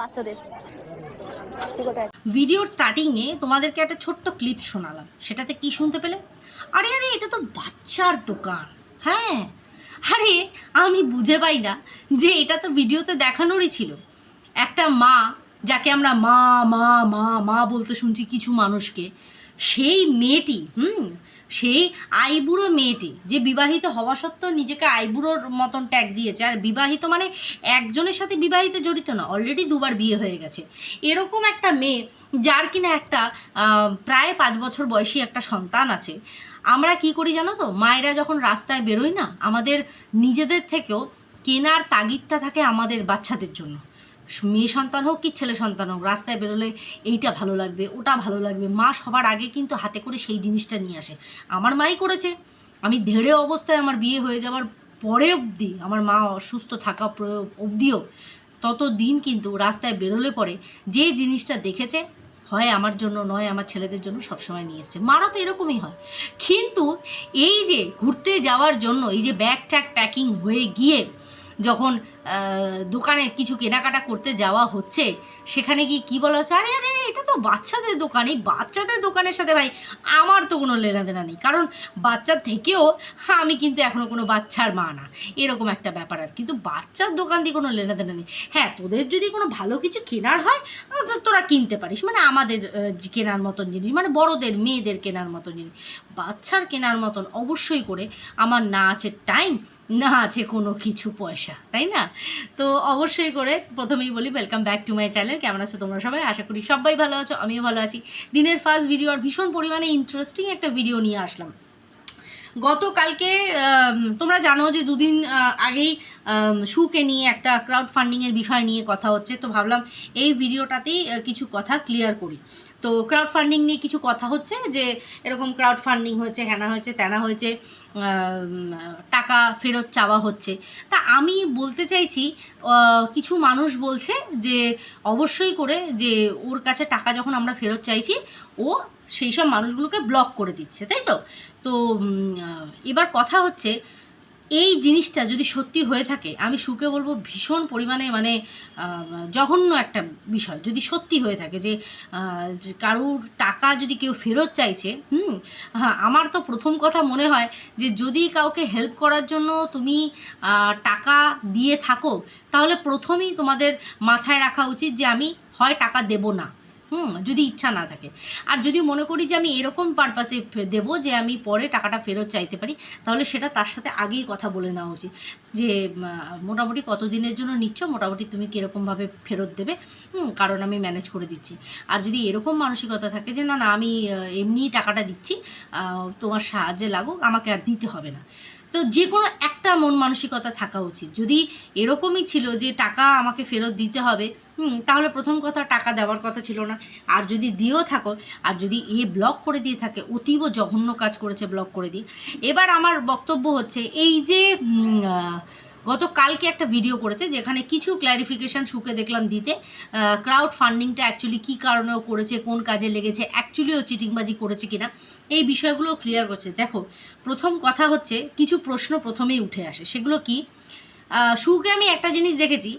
বাচ্চাদের। ভিডিওর স্টার্টিংয়ে তোমাদেরকে একটা ছোট্ট ক্লিপ শোনালাম। সেটাতে কি শুনতে পেলে? আরে আরে, এটা তো বাচ্চার দোকান। হ্যাঁ। আরে, আমি বুঝে পাই না যে এটা তো ভিডিওতে দেখানোরই ছিল। একটা মা, যাকে আমরা মা মা মা মা বলতে শুনছি কিছু মানুষকে, সেই মেয়েটি, হুম সেই আইবুড়ো মেয়েটি যে বিবাহিত হওয়া সত্ত্বেও নিজেকে আইবুড়োর মতন ট্যাগ দিয়েছে। আর বিবাহিত মানে একজনের সাথে বিবাহিত জড়িত না অলরেডি দুবার বিয়ে হয়ে গেছে। এরকম একটা মেয়ে যার কিনা একটা প্রায় পাঁচ বছর বয়সী একটা সন্তান আছে। আমরা কি করি জানো তো? মায়েরা যখন রাস্তায় বেরোই না, আমাদের নিজেদের থেকেও কেনার তাগিদটা থাকে আমাদের বাচ্চাদের জন্য। মেয়ে সন্তান হোক কি ছেলে সন্তান হোক, রাস্তায় বেরোলে এইটা ভালো লাগবে, ওটা ভালো লাগবে। মা সবার আগে কিন্তু হাতে করে সেই জিনিসটা নিয়ে আসে। আমার মাই করেছে। আমি ধেড়ে অবস্থায় আমার বিয়ে হয়ে যাওয়ার পরে অবধি আমার মা অসুস্থ থাকা অবধিও তত দিন কিন্তু রাস্তায় বেরোলে পরে যে জিনিসটা দেখেছে, হয় আমার জন্য, নয় আমার ছেলেদের জন্য সবসময় নিয়ে এসছে। মারা তো এরকমই হয়। কিন্তু এই যে ঘুরতে যাওয়ার জন্য এই যে ব্যাগ ট্যাগ প্যাকিং হয়ে গিয়ে যখন দোকানে কিছু কেনাকাটা করতে যাওয়া হচ্ছে, সেখানে গিয়ে কী বলা হচ্ছে, আরে আরে, এটা তো বাচ্চাদের দোকান, এই বাচ্চাদের দোকানের সাথে ভাই, আমার তো কোনো লেনাদেনা নেই। কারণ বাচ্চার থেকেও হ্যাঁ আমি কিন্তু এখনও কোনো বাচ্চার মা না। এরকম একটা ব্যাপার আর কিন্তু বাচ্চার দোকান দিয়ে কোনো লেনাদেনা নেই। হ্যাঁ তোদের যদি কোনো ভালো কিছু কেনার হয় তোরা কিনতে পারিস। মানে আমাদের কেনার মতন জিনিস মানে বড়দের, মেয়েদের কেনার মতন জিনিস। বাচ্চার কেনার মতন অবশ্যই করে, আমার না আছে টাইম না আছে কোনো কিছু পয়সা, তাই না? তো অবশ্যই করে প্রথমেই বলি welcome back to my channel কেমন আছো তোমরা সবাই? আশা করি সবাই ভালো আছো, আমিও ভালো আছি। দিনের ফার্স্ট ভিডিও আর ভীষণ পরিমাণে ইন্টারেস্টিং একটা ভিডিও নিয়ে আসলাম। গতকালকে তোমরা জানো যে দুদিন আগেই শুকে নিয়ে একটা ক্রাউড ফান্ডিংয়ের বিষয় নিয়ে কথা হচ্ছে। তো ভাবলাম এই ভিডিওটাতেই কিছু কথা ক্লিয়ার করি। তো ক্রাউড ফান্ডিং নিয়ে কিছু কথা হচ্ছে? যে এরকম ক্রাউড ফান্ডিং হয়েছে হ্যানা হয়েছে, তেনা হয়েছে টাকা ফেরত চাওয়া হচ্ছে। তা আমি বলতে চাইছি কিছু মানুষ বলছে যে অবশ্যই করে যে ওর কাছে টাকা যখন আমরা ফেরত চাইছি, ও সেই সব মানুষগুলোকে ব্লক করে দিচ্ছে, তাই তো? তো এবার কথা হচ্ছে এই জিনিসটা যদি সত্যি হয়ে থাকে, আমি সুকে বলব ভীষণ পরিমাণে মানে জঘন্য একটা বিষয়। যদি সত্যি হয়ে থাকে যে কারুর টাকা যদি কেউ ফেরত চাইছে, হুম হ্যাঁ আমার তো প্রথম কথা মনে হয় যে যদি কাউকে হেল্প করার জন্য তুমি টাকা দিয়ে থাকো, তাহলে প্রথমেই তোমাদের মাথায় রাখা উচিত যে আমি হয় টাকা দেব না। হুম, যদি ইচ্ছা না থাকে। আর যদি মনে করি যে আমি এরকম পারপাসে দেবো যে আমি পরে টাকাটা ফেরত চাইতে পারি, তাহলে সেটা তার সাথে আগেই কথা বলে নেওয়া উচিত। যে মোটামুটি কত দিনের জন্য নিচ্ছ, মোটামুটি তুমি কীরকমভাবে ফেরত দেবে, হুম, কারণ আমি ম্যানেজ করে দিচ্ছি। আর যদি এরকম মানসিকতা থাকে যে, না না, আমি এমনিই টাকাটা দিচ্ছি তোমার সাহায্যে লাগুক, আমাকে আর দিতে হবে না। তো যে কোনো একটা মন মানসিকতা থাকা উচিত। যদি এরকমই ছিল যে, টাকা আমাকে ফেরত দিতে হবে হুম তাহলে প্রথম কথা টাকা দেওয়ার কথা ছিল না। আর যদি দিয়েও থাকো আর যদি এ ব্লক করে দিয়ে থাকে অতীব জঘন্য কাজ করেছে ব্লক করে দিয়ে। এবার আমার বক্তব্য হচ্ছে এই যে উম, আহ, গতকালকে একটা ভিডিও করেছে যেখানে কিছু ক্ল্যারিফিকেশান সুকে দেখলাম দিতে। ক্রাউড ফান্ডিংটা অ্যাকচুয়ালি কী কারণেও করেছে কোন কাজে লেগেছে অ্যাকচুয়ালিও চিটিংবাজি করেছে কিনা এই বিষয়গুলো ক্লিয়ার করছে। দেখো প্রথম কথা হচ্ছে কিছু প্রশ্ন প্রথমেই উঠে আসে। সেগুলো কি? সুকে আমি একটা জিনিস দেখেছি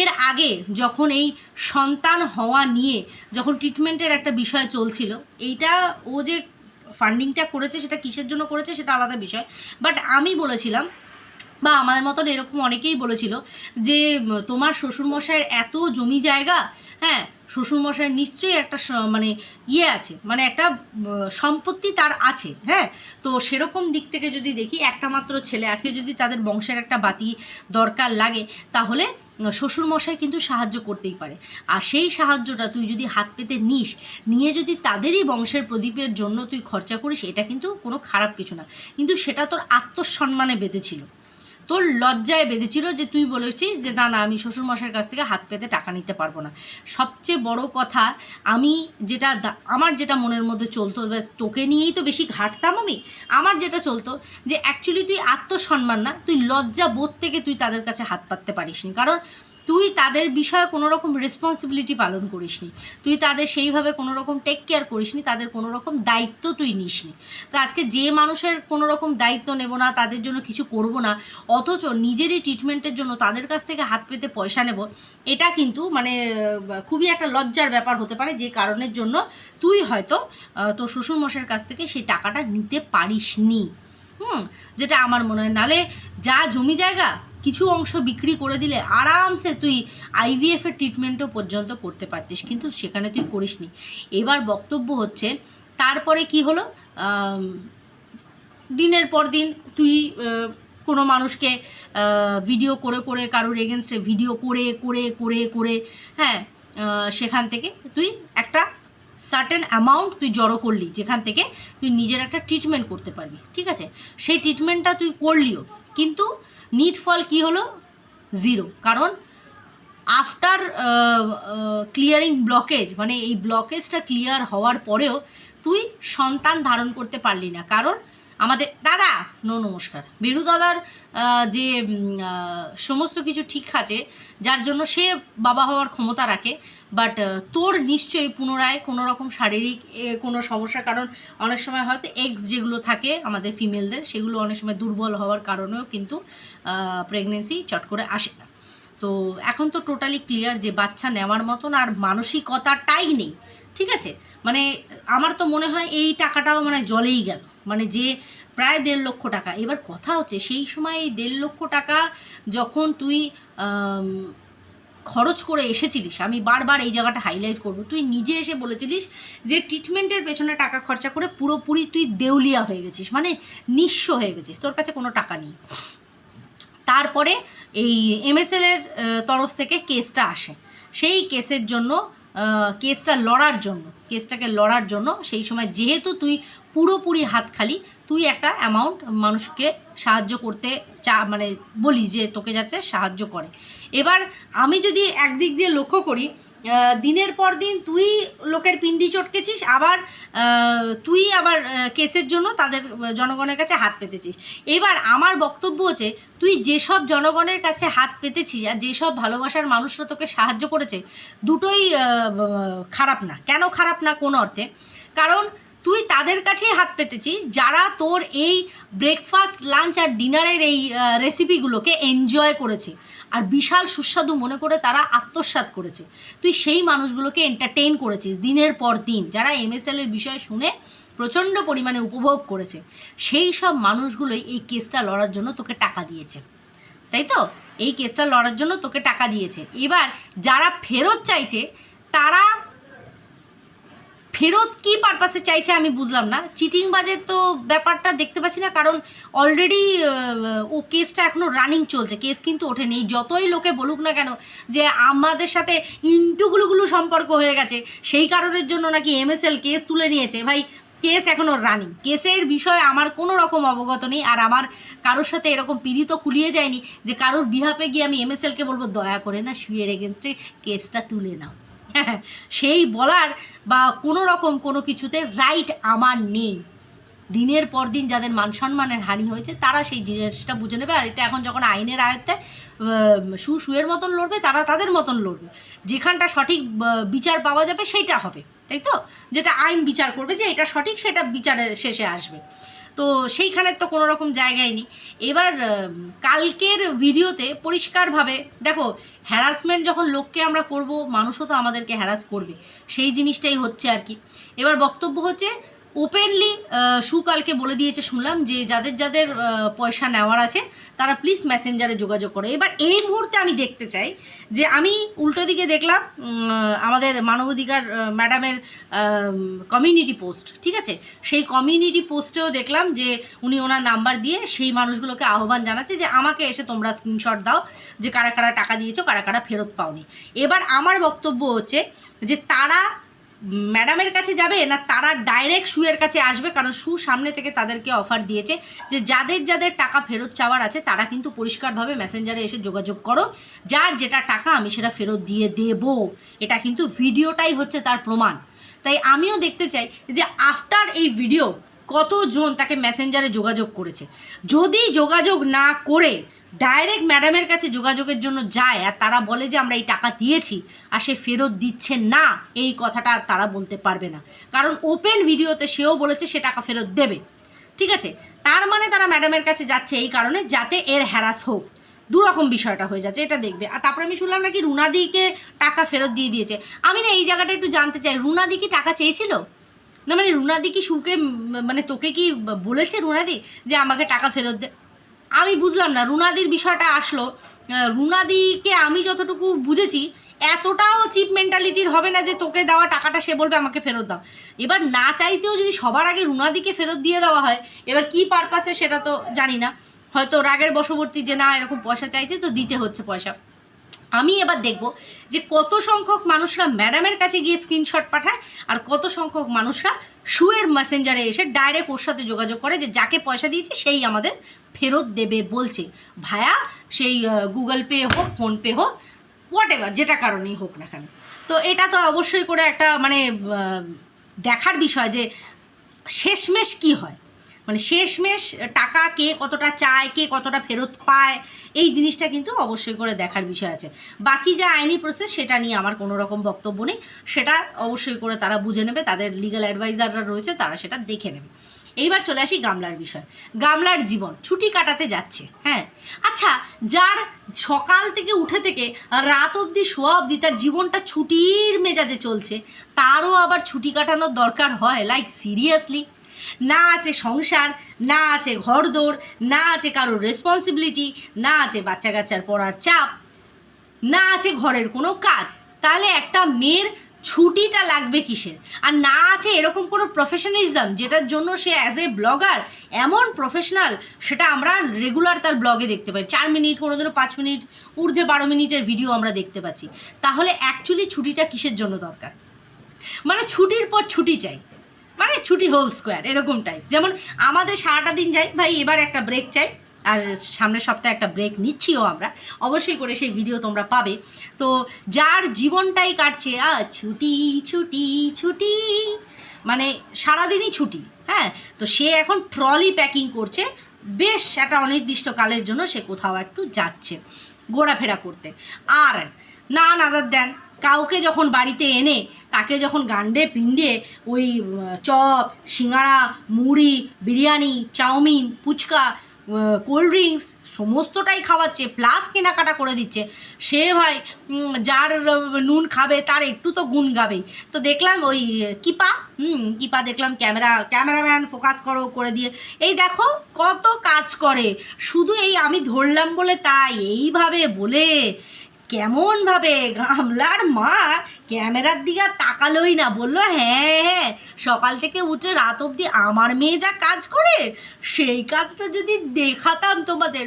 এর আগে যখন এই সন্তান হওয়া নিয়ে যখন ট্রিটমেন্টের একটা বিষয় চলছিল, এইটা ও যে ফান্ডিংটা করেছে, সেটা কিসের জন্য করেছে সেটা আলাদা বিষয়। বাট আমি বলেছিলাম, বা আমার মতন এরকম অনেকেই বলেছিল যে, তোমার শ্বশুরমশাইয়ের এত জমি জায়গা হ্যাঁ শ্বশুরমশাইয়ের নিশ্চয়ই একটা মানে ইয়ে আছে মানে একটা সম্পত্তি তার আছে হ্যাঁ? তো সেরকম দিক থেকে যদি দেখি, একটা মাত্র ছেলে, আজকে যদি তাদের বংশের একটা বাতি দরকার লাগে, তাহলে শ্বশুরমশাই কিন্তু সাহায্য করতেই পারে। আর সেই সাহায্যটা তুই যদি হাত পেতে নিস, নিয়ে যদি তাদেরই বংশের প্রদীপের জন্য তুই খরচা করিস, এটা কিন্তু কোনো খারাপ কিছু না। কিন্তু সেটা তোর আত্মসম্মানে বেঁধেছিল তোর লজ্জায় বেঁধেছিল যে তুই বলেছিস যে, না না, আমি শ্বশুরমশাইয়ের কাছ থেকে হাত পেতে টাকা নিতে পারব না। সবচেয়ে বড় কথা, আমি যেটা আমার যেটা মনের মধ্যে চলতো তোকে নিয়েই তো বেশি ঘাটতাম আমি, আমার যেটা চলতো যে অ্যাকচুয়ালি তুই আত্মসম্মান না, তুই লজ্জা বোধ থেকে তুই তাদের কাছে হাত পাততে পারিস কারণ তুই তাদের বিষয়ে কোনো রকম রেসপন্সিবিলিটি পালন করিসনি। তুই তাদের সেইভাবে কোনো রকম টেক কেয়ার করিসনি, তাদের কোনো রকম দায়িত্ব তুই নিসনি। তো আজকে যে মানুষের কোনো রকম দায়িত্ব নেব না, তাদের জন্য কিছু করব না, অথচ নিজেরই ট্রিটমেন্টের জন্য তাদের কাছ থেকে হাত পেতে পয়সা নেব, এটা কিন্তু মানে খুবই একটা লজ্জার ব্যাপার হতে পারে যে কারণের জন্য তুই হয়তো তোর শ্বশুরমশাইয়ের কাছ থেকে সেই টাকাটা নিতে পারিসনি। হুম, যেটা আমার মনে হয়। নালে যা জমি জায়গা কিছু অংশ বিক্রি করে দিলে আরামসে তুই আইভিএফ এর ট্রিটমেন্টও পর্যন্ত করতে পারতিস। কিন্তু সেখানে তুই করিসনি। এবার বক্তব্য হচ্ছে, তারপরে কি হলো? দিনের পর দিন তুই কোনো মানুষকে ভিডিও করে করে, কারোর এগেনস্টে ভিডিও করে করে করে করে হ্যাঁ সেখান থেকে তুই একটা সার্টেন অ্যামাউন্ট তুই জড়ো করলি, যেখান থেকে তুই নিজের একটা ট্রিটমেন্ট করতে পারবি। ঠিক আছে? সেই ট্রিটমেন্টটা তুই করলিও। কিন্তু নিট ফল কি হলো? জিরো কারণ আফটার ক্লিয়ারিং ব্লকেজ মানে এই ব্লকেজটা ক্লিয়ার হওয়ার পরেও তুই সন্তান ধারণ করতে পারলি না। কারণ আমাদের, দাদা! নো, নমস্কার। বেরু দাদার যে সমস্ত কিছু ঠিক আছে, যার জন্য সে বাবা হওয়ার ক্ষমতা রাখে বাট তোর নিশ্চয়ই পুনরায় কোনো রকম শারীরিক কোনো সমস্যা, কারণ অনেক সময় হয়তো এক্স যেগুলো থাকে আমাদের ফিমেলদের সেগুলো অনেক সময় দুর্বল হওয়ার কারণেও কিন্তু প্রেগনেন্সি চট করে আসে না। তো এখন তো টোটালি ক্লিয়ার যে বাচ্চা নেওয়ার মতন আর মানসিকতাটাই নেই, ঠিক আছে? মানে আমার তো মনে হয় এই টাকাটাও মানে জলেই গেল। মানে যে প্রায় দেড় লক্ষ টাকা, এবার কথা হচ্ছে সেই সময় এই দেড় লক্ষ টাকা যখন তুই খরচ করে এসেছিলিস, আমি বারবার এই জায়গাটা হাইলাইট করব। তুই নিজে এসে বলেছিলিস যে ট্রিটমেন্টের পেছনে টাকা খরচা করে পুরোপুরি তুই দেউলিয়া হয়ে গেছিস মানে নিঃস্ব হয়ে গেছিস, তোর কাছে কোনো টাকা নেই। তারপরে এই এমএসএল এর তরফ থেকে কেসটা আসে। সেই কেসের জন্য কেসটা লড়ার জন্য কেসটাকে লড়ার জন্য সেই সময় যেহেতু তুই পুরোপুরি হাত খালি, তুই একটা অ্যামাউন্ট মানুষকে সাহায্য করতে চা মানে বলি যে তোকে যাচ্ছে সাহায্য করে। এবার আমি যদি একদিক দিয়ে লক্ষ্য করি দিনের পর দিন তুই লোকের পিন্ডি চটকেছিস, আবার তুই আবার কেসের জন্য তাদের জনগণের কাছে হাত পেতেছিস। এবার আমার বক্তব্য হচ্ছে, তুই যেসব জনগণের কাছে হাত পেতেছিস আর যেসব ভালোবাসার মানুষরা তোকে সাহায্য করেছে, দুটোই খারাপ না। কেন খারাপ না? কোন অর্থে। কারণ তুই তাদের কাছেই হাত পেতেছিস, যারা তোর এই ব্রেকফাস্ট লাঞ্চ আর ডিনারের এই রেসিপিগুলোকে এনজয় করেছে। আর বিশাল সুস্বাদু মনে করে তারা আত্মসাৎ করেছে। তুই সেই মানুষগুলোকে এন্টারটেইন করেছিস দিনের পর দিন, যারা এমএসএল এর বিষয় শুনে প্রচণ্ড পরিমাণে উপভোগ করেছে। সেই সব মানুষগুলোই এই কেসটা লড়ার জন্য তোকে টাকা দিয়েছে। তাই তো? এই কেসটা লড়ার জন্য তোকে টাকা দিয়েছে। এবার যারা ফেরত চাইছে, তারা ফেরত কি পারপাসে চাইছে আমি বুঝলাম না। চিটিং বাজের তো ব্যাপারটা দেখতে পাচ্ছি না, কারণ অলরেডি ও কেসটা এখনও রানিং চলছে। কেস কিন্তু ওঠেনি। যতই লোকে বলুক না কেন যে আমাদের সাথে ইন্টুগুলো সম্পর্ক হয়ে গেছে, সেই কারণের জন্য নাকি এমএসএল কেস তুলে নিয়েছে। ভাই কেস এখনও রানিং কেসের বিষয়ে আমার কোনো রকম অবগত নেই, আর আমার কারোর সাথে এরকম পীড়িত খুলিয়ে যায়নি যে কারোর বিহাপে গিয়ে আমি এমএসএলকে বলব, দয়া করে না শুয়ের এগেনস্টে কেসটা তুলে নাও। সেই বলার বা কোনো রকম কোনো কিছুতে রাইট আমার নেই। দিনের পর দিন যাদের মান সম্মানের হানি হয়েছে, তারা সেই জিনিসটা বুঝে নেবে। আর এটা এখন যখন আইনের আয়ত্তে সু, সুয়ের মতন লড়বে, তারা তাদের মতন লড়বে। যেখানটা সঠিক বিচার পাওয়া যাবে, সেইটা হবে, তাই তো? যেটা আইন বিচার করবে যে এটা সঠিক, সেটা বিচারের শেষে আসবে। তো সেইখানের তো কোনো রকম জায়গায় নেই। এবার কালকের ভিডিওতে পরিষ্কারভাবে, দেখো হ্যারাসমেন্ট যখন লোককে আমরা করব, মানুষও তো আমাদেরকে হ্যারাস করবে। সেই জিনিসটাই হচ্ছে আর কি। এবার বক্তব্য হচ্ছে ওপেনলি সুকালকে বলে দিয়েছে শুনলাম যে যাদের যাদের পয়সা নেওয়ার আছে, তারা প্লিজ মেসেঞ্জারে যোগাযোগ করো। এবার এই মুহূর্তে আমি দেখতে চাই যে আমি উল্টো দিকে দেখলাম আমাদের মানবাধিকার ম্যাডামের কমিউনিটি পোস্ট ঠিক আছে? সেই কমিউনিটি পোস্টেও দেখলাম যে উনি ওনার নাম্বার দিয়ে সেই মানুষগুলোকে আহ্বান জানাচ্ছে যে আমাকে এসে তোমরা স্ক্রিনশট দাও যে কারা কারা টাকা দিয়েছ, কারা কারা ফেরত পাওনি। এবার আমার বক্তব্য হচ্ছে যে তারা ম্যাডামের কাছে যাবে না তারা ডাইরেক্ট শুয়ের কাছে আসবে? কারণ সু সামনে থেকে তাদেরকে অফার দিয়েছে যে যাদের যাদের টাকা ফেরত চাওয়ার আছে, তারা কিন্তু পরিষ্কারভাবে মেসেঞ্জারে এসে যোগাযোগ করো। যার যেটা টাকা আমি সেটা ফেরত দিয়ে দেব। এটা কিন্তু ভিডিওটাই হচ্ছে তার প্রমাণ। তাই আমিও দেখতে চাই যে আফটার এই ভিডিও কতজন তাকে মেসেঞ্জারে যোগাযোগ করেছে। যদি যোগাযোগ না করে ডাইরেক্ট ম্যাডামের কাছে যোগাযোগের জন্য যায় আর তারা বলে যে আমরা এই টাকা দিয়েছি আর সে ফেরত দিচ্ছে না, এই কথাটা আর তারা বলতে পারবে না। কারণ ওপেন ভিডিওতে সেও বলেছে সে টাকা ফেরত দেবে। ঠিক আছে? তার মানে তারা ম্যাডামের কাছে যাচ্ছে এই কারণে যাতে এর হ্যারাস হোক। দুরকম বিষয়টা হয়ে যাচ্ছে, এটা দেখবে। আর তারপরে আমি শুনলাম নাকি রুনাদিকে টাকা ফেরত দিয়ে দিয়েছে। আমি না এই জায়গাটা একটু জানতে চাই, রুনাদি কি টাকা চেয়েছিল? না মানে রুনাদি কি সুকে মানে তোকে কি বলেছে রুনাদি যে আমাকে টাকা ফেরত দে আমি বুঝলাম না, রুনাদির বিষয়টা আসলো। রুনাদিকে আমি যতটুকু বুঝেছি, এতটাও চিপ মেন্টালিটির হবে না যে তোকে দেওয়া টাকাটা সে বলবে আমাকে ফেরত দাও। এবার না চাইতেও যদি সবার আগে রুনাদিকে ফেরত দিয়ে দেওয়া হয়, এবার কি পারপাসে সেটা তো জানি না। হয়তো রাগের বশবর্তী যে না, এরকম পয়সা চাইছে, তো দিতে হচ্ছে পয়সা। আমি এবার দেখব যে কত সংখ্যক মানুষরা ম্যাডামের কাছে গিয়ে স্ক্রিনশট পাঠায় আর কত সংখ্যক মানুষরা শুয়ের মেসেঞ্জারে এসে ডাইরেক্ট ওর সাথে যোগাযোগ করে যে যাকে পয়সা দিয়েছে, সেই আমাদের ফেরত দেবে বলছে। ভায়া, সেই গুগল পে হোক ফোনপে হোক হোয়াট এভার যেটা কারণেই হোক না কেন। তো এটা তো অবশ্যই করে একটা মানে দেখার বিষয় যে শেষমেশ কি হয়। মানে শেষমেশ টাকা কে কতটা চায়, কে কতটা ফেরত পায়, এই জিনিসটা কিন্তু অবশ্যই করে দেখার বিষয় আছে। বাকি যা আইনি প্রসেস সেটা নিয়ে আমার কোনো রকম বক্তব্য নেই। সেটা অবশ্যই করে তারা বুঝে নেবে, তাদের লিগাল অ্যাডভাইজাররা রয়েছে, তারা সেটা দেখে নেবে। এইবার চলে আসি গামলার বিষয়। গামলার জীবন, ছুটি কাটাতে যাচ্ছে হ্যাঁ। আচ্ছা যার সকাল থেকে উঠে থেকে রাত অবধি, শোয়া অবধি তার জীবনটা ছুটির মেজাজে চলছে, তারও আবার ছুটি কাটানোর দরকার হয় লাইক সিরিয়াসলি না আছে সংসার, না আছে ঘরদোর, না আছে কারোর রেসপন্সিবিলিটি না আছে বাচ্চা কাচ্চার পড়ার চাপ, না আছে ঘরের কোনো কাজ। তাহলে একটা মেয়ের ছুটিটা লাগবে কিসের? আর না আছে এরকম কোনো প্রফেশনালিজম যেটার জন্য সে অ্যাজ এ ব্লগার এমন প্রফেশনাল সেটা আমরা রেগুলার তার ব্লগে দেখতে পাই। চার মিনিট কোনো দিনও পাঁচ মিনিট, ঊর্ধ্বে বারো মিনিটের ভিডিও আমরা দেখতে পাচ্ছি। তাহলে অ্যাকচুয়ালি ছুটিটা কিসের জন্য দরকার? মানে ছুটির পর ছুটি চাই। মানে ছুটি হোল স্কোয়ার এরকম টাইপ যেমন আমাদের সারাটা দিন যাই, ভাই এবার একটা ব্রেক চাই। আর সামনের সপ্তাহে একটা ব্রেক নিচ্ছিও আমরা। অবশ্যই করে সেই ভিডিও তোমরা পাবে। তো যার জীবনটাই কাটছে, আ, ছুটি ছুটি ছুটি মানে সারাদিনই ছুটি হ্যাঁ? তো সে এখন ট্রলি প্যাকিং করছে। বেশ একটা অনির্দিষ্ট কালের জন্য সে কোথাও একটু যাচ্ছে ঘোরাফেরা করতে। আর না, নাদার দেন, কাউকে যখন বাড়িতে এনে, তাকে যখন গান্ডে পিণ্ডে ওই চপ, সিঙ্গাড়া, মুড়ি, biryani, chowmein, phuchka cold drinks সমস্তটাই খাওয়াচ্ছে প্লাস কেনাকাটা করে দিচ্ছে। সে ভাই যার নুন খাবে, তার একটু তো গুণ গাবেই। তো দেখলাম ওই কিপা, হুম, কিপা দেখলাম ক্যামেরা, ক্যামেরাম্যান ফোকাস করো, করে দিয়ে। এই দেখো কত কাজ করে। শুধু এই আমি ধরলাম বলে তাই, এইভাবে বলে, কেমনভাবে গামলার মা ক্যামেরার দিকে তাকালোই না, বলল হ্যাঁ হ্যাঁ সকাল থেকে উঠে রাত অবধি আমার মেয়ে যা কাজ করে, সেই কাজটা যদি দেখাতাম তোমাদের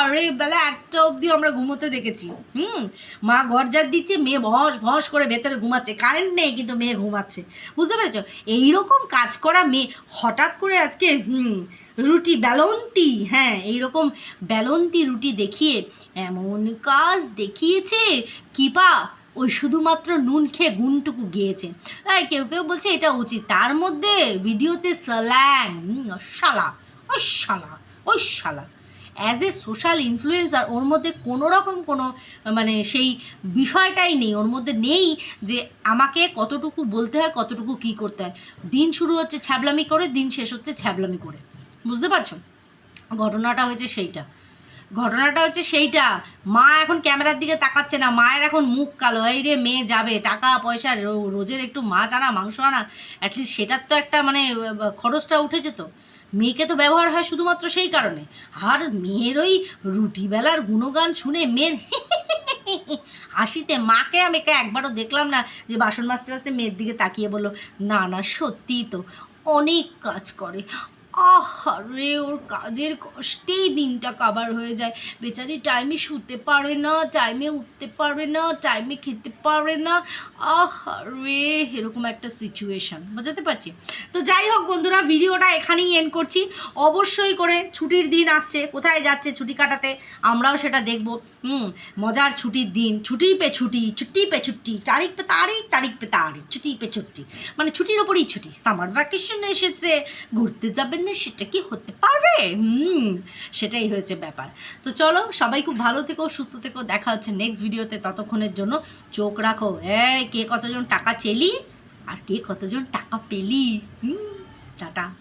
আরে বেলা একটা অবধি আমরা ঘুমোতে দেখেছি। হুম, মা ঘর যার দিচ্ছে, মেয়ে ভস ভস করে ভেতরে ঘুমাচ্ছে, কারেন্ট নেই কিন্তু মেয়ে ঘুমাচ্ছে। বুঝতে পেরেছ? এইরকম কাজ করা মেয়ে, হঠাৎ করে আজকে, হুম, রুটি ব্যালন্তি হ্যাঁ এইরকম ব্যালন্তি রুটি দেখিয়ে, এমন কাজ দেখিয়েছে, কিপা ওই শুধুমাত্র নুন খেয়ে গুণটুকু গিয়েছে। তাই কেউ কেউ বলছে এটা উচিত। তার মধ্যে ভিডিওতে স্ল্যাং শালা ওই শালা ওই শালা অ্যাজ এ সোশ্যাল ইনফ্লুয়েন্সার ওর মধ্যে কোনো রকম কোনো মানে সেই বিষয়টাই নেই। ওর মধ্যে নেই যে আমাকে কতটুকু বলতে হয়, কতটুকু কি করতে হয়। দিন শুরু হচ্ছে ছ্যাবলামি করে, দিন শেষ হচ্ছে ছ্যাবলামি করে। বুঝতে পারছ? ঘটনাটা হয়েছে সেইটা। ঘটনাটা হচ্ছে সেইটা। মা এখন ক্যামেরার দিকে তাকাচ্ছে না। মায়ের এখন মুখ কালো। এই রে, মেয়ে যাবে। টাকা, পয়সা রোজের একটু মাছ আনা, মাংস আনা। অ্যাটলিস্ট সেটার তো একটা মানে খরচটা উঠেছে তো। মেয়েকে তো ব্যবহার হয় শুধুমাত্র সেই কারণে। আর মেয়ের ওই রুটিবেলার গুণগান শুনে মেয়ের হাসিতে মাকে আমি একা একবারও দেখলাম না যে বাসন মাজতে মাজতে মেয়ের দিকে তাকিয়ে বলল, না না, সত্যিই তো অনেক কাজ করে। আহারে ওর কাজের কষ্টেই দিনটা কাবার হয়ে যায়। বেচারি টাইমে শুতে পারে না টাইমে উঠতে পারে না টাইমে খেতে পারে না। আহারে এরকম একটা সিচুয়েশন বোঝাতে পারছি? তো যাই হোক বন্ধুরা ভিডিওটা এখানেই এন্ড করছি। অবশ্যই করে ছুটির দিন আসছে, কোথায় যাচ্ছে ছুটি কাটাতে, আমরাও সেটা দেখব। হুম, মজার ছুটির দিন, ছুটি পে ছুটি ছুটি পে ছুটি, তারিখ পে তারিখ তারিখ পে তারিখ, ছুটি পে ছুটি। মানে ছুটির ওপরেই ছুটি। সামার ভ্যাকেশন এসেছে, ঘুরতে যাবেন না, সেটা কি হতে পারে? হুম, সেটাই হয়েছে ব্যাপার। তো চলো, সবাই খুব ভালো থেকো, সুস্থ থেকো, দেখা হচ্ছে নেক্সট ভিডিওতে ততক্ষণের জন্য। চোখ রাখো। এই, কে কতজন টাকা চেলি? আর কে কতজন টাকা পেলি? হুম, টাটা।